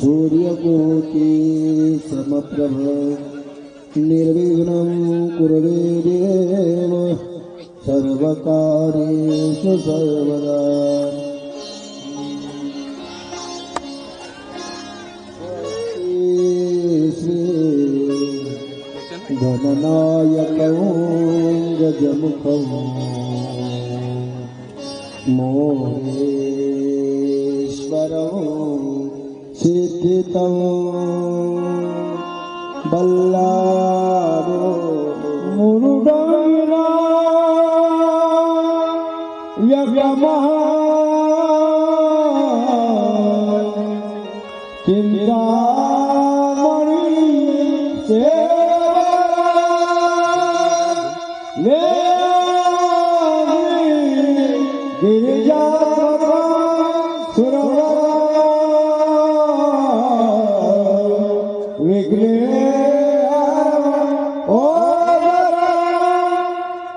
सूर्यकोटि समप्रभ निर्विघ्नं कुर्वे देव सर्वकार्येषु सर्वदा। श्री गजमुखं मोहेश्वरं अथव बल्लारो मुरुदा यज्ञ महा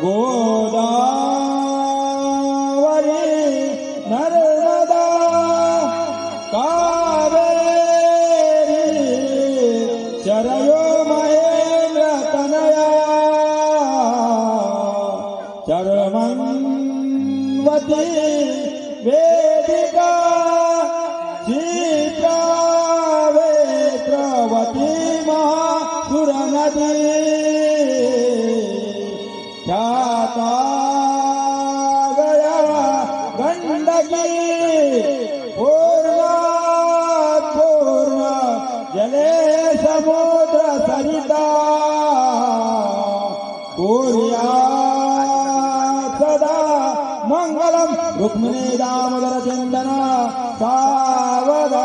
गोदावरी नर्मदा कावेरी चरयो महेन्द्र तनया चरमन्वती वेदिका चित्रावेत्रवती गण्डकी पूर्णा पूर्ण सरिता। पूर्या सदा मङ्गलम् रुक्मिणी दामोदर चंदना सावदा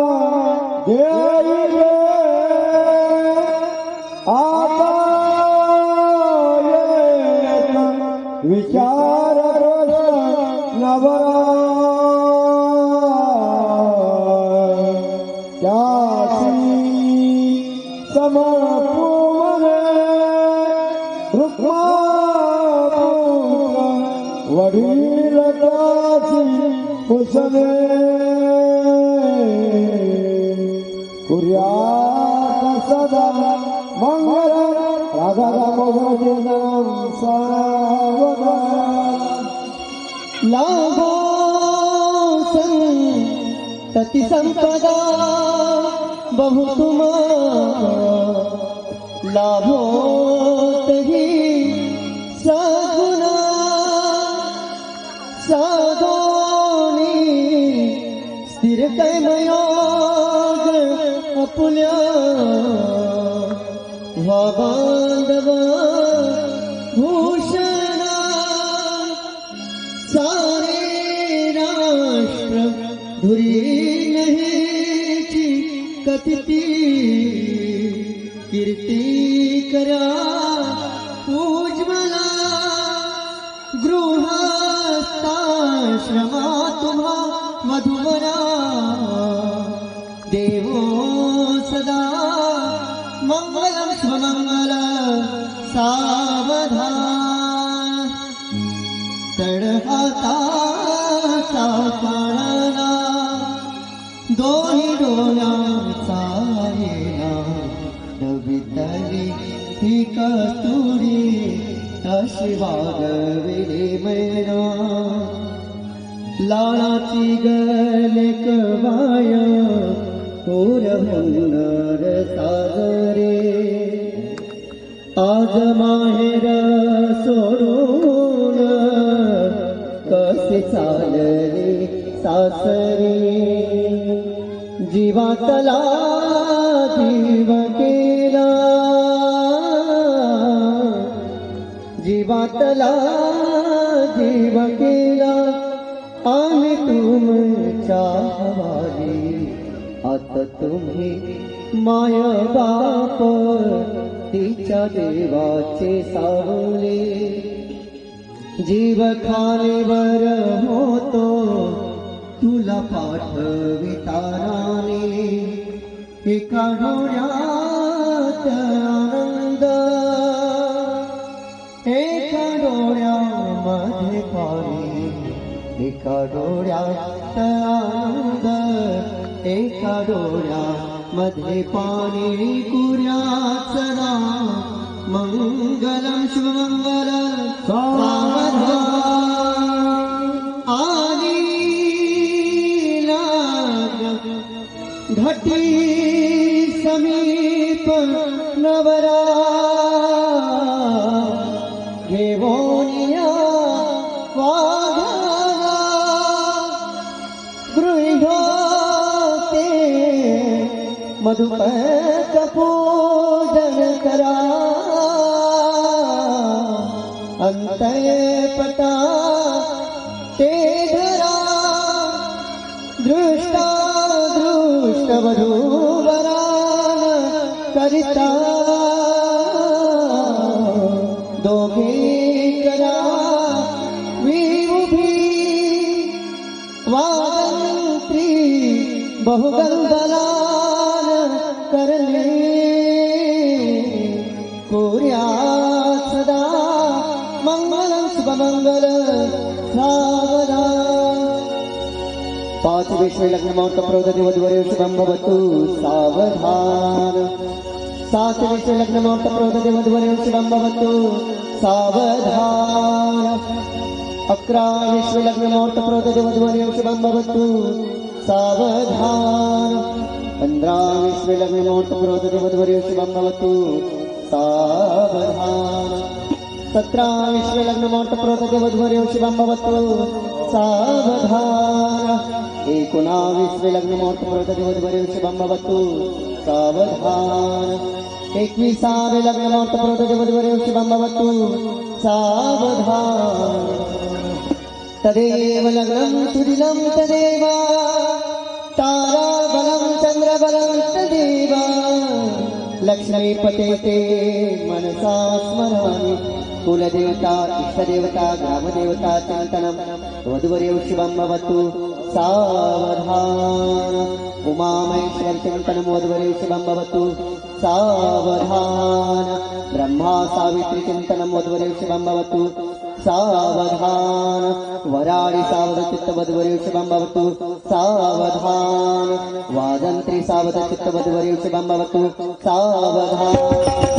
लाभो तति संपदा बहु तुम लाभो तही सगुना साधोनी स्थिर कैमयोग अपुल्या वा बांधव, भूषणा, सारे राष्ट्र धुरी कथती कीर्ती करा उज्ज्वला गृहस्थाश्रमा तुम्हा मधुवरा देवो सदा मङ्गलं स्वमङ्गल सावधान तडहाता सापळला දෝහි ඩෝලම් සායනම් නවිතලි පිකස්තුරි දශවාග විලිමනා ලාලාතිගලකවාය පුරහුනර සාගරේ ආගමහෙර සොරුන කසි සාලනි සසරේ जीवातला जीव केला जीवातला जीव केला आम्ही तुमच्या हवाली आता तुम्ही माय बाप तिच्या देवाचे सावले। जीव खालीवर होतो तुला पाठविताराने एका डोळ्यात आनंद. एका डोळ्यामध्ये पाणी एका डोळ्यात आनंद. एका डोळ्यामध्ये पाणी कुऱ्या पूजन करा अंतय पटा ते धरा दृष्टा दृष्ट करा विउभी वादंत्री बहुगंधलान कुर्या सदा मंगलम शुभमंगल सावधान पाच विश्व लग्न मुहूर्त प्रवृत्ती वधूवरे शुभम भवतु सावधान। सात विश्व लग्न मुहूर्त प्रवृत्ती वधूवरे शुभम भवतु सावधान। अकरा विश्व लग्न मुहूर्त प्रवृत्ती वधूवरे शुभम भवतु सावधान पंधरा विश्व लग्न मुहूर्त प्रवृत्ती वधूवरे शुभम भवतु सावधान सतरा विश्व लग्न मुहूर्त प्रवृत्ती वधूवरे शुभम भवतु सावधान एकोणावीस लग्न मुहूर्त प्रवृत्ती वधूवरे शुभम भवतु सावधान एकविसावे लग्न मुहूर्त प्रवृत्ती वधूवरे शुभम भवतु सावधान तदेव लग्नं सुदिनं तदेव ताराबलं బలవంత దేవా లక్ష్మీపతే మనసా స్మరవామి కులదేవత ఇష్టదేవత గ్రామదేవత చింతనం. వధువరేవ శుభం భవతు సావధాన. ఉమామహేశ్వర చింతనం వధువరేవ శుభం భవతు సావధాన. బ్రహ్మా సావిత్రి చింతనం వధువరేవ శుభం భవతు सावधान वराळि सावधचित्तवधुवर्यौ शिवं भवतु सावधान वादन्त्री सावधचित्तवधुवर्यौ शिवं भवतु सावधान